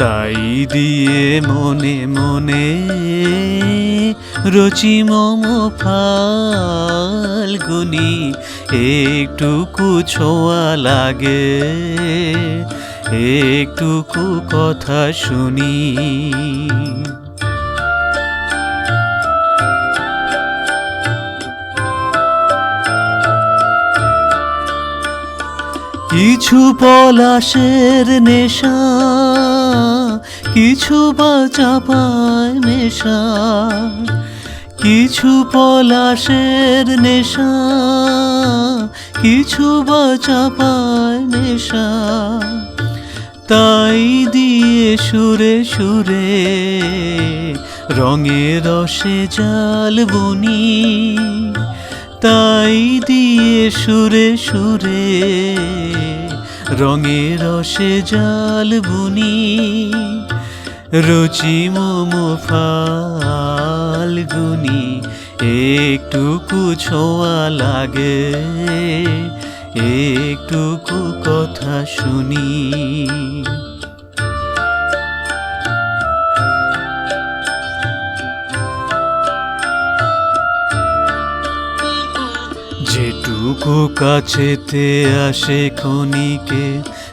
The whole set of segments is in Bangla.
তাই দিয়ে মনে মনে রচি মম ফাল্গুনি, একটুকু ছোঁয়া লাগে, একটুকু কথা শুনি। কিছু পলাশের নেশা কিছু বা চাপায় নেশা, কিছু পলাশের নেশা, কিছু বা চাপায় নেশা। তাই দিয়ে সুরে সুরে রঙে রসে জাল বুনি, তাই দিয়ে সুরে সুরে রঙে রসে জাল বুনি। রুচি মোম ফাল্গুনি একটুকু ছোঁয়া লাগে একটুকু কথা শুনি। যেটুকু কাছেতে আসে খনিকে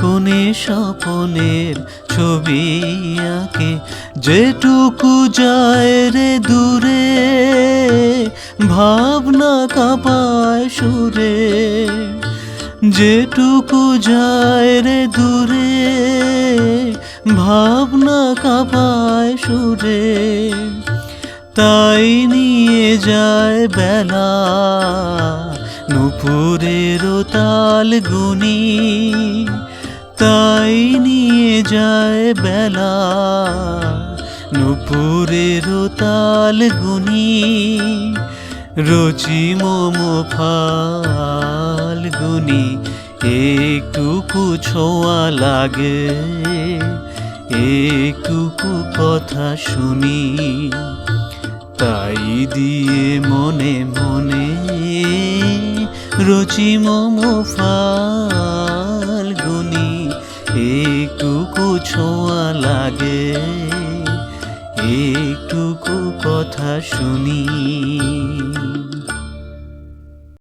কোণে স্বপনের ছবি আঁকে। যেটুকু যায় রে দূরে, ভাবনা কাঁপায় সুরে। যেটুকু যায় রে দূরে, ভাবনা কাঁপায় সুরে। তাই নিয়ে যায় বেলা, নুপুরের তাল গুনি। যায় বেলা। নুপুরের তাল গুনি রচি মোম ফাল্গুনি একটুকু ছোঁয়া লাগে, একটুকু কথা শুনি। তাই দিয়ে মনে মনে রচি মম ফাল্গুনি ছোঁয়া লাগে। একটুকু কথা শুনি।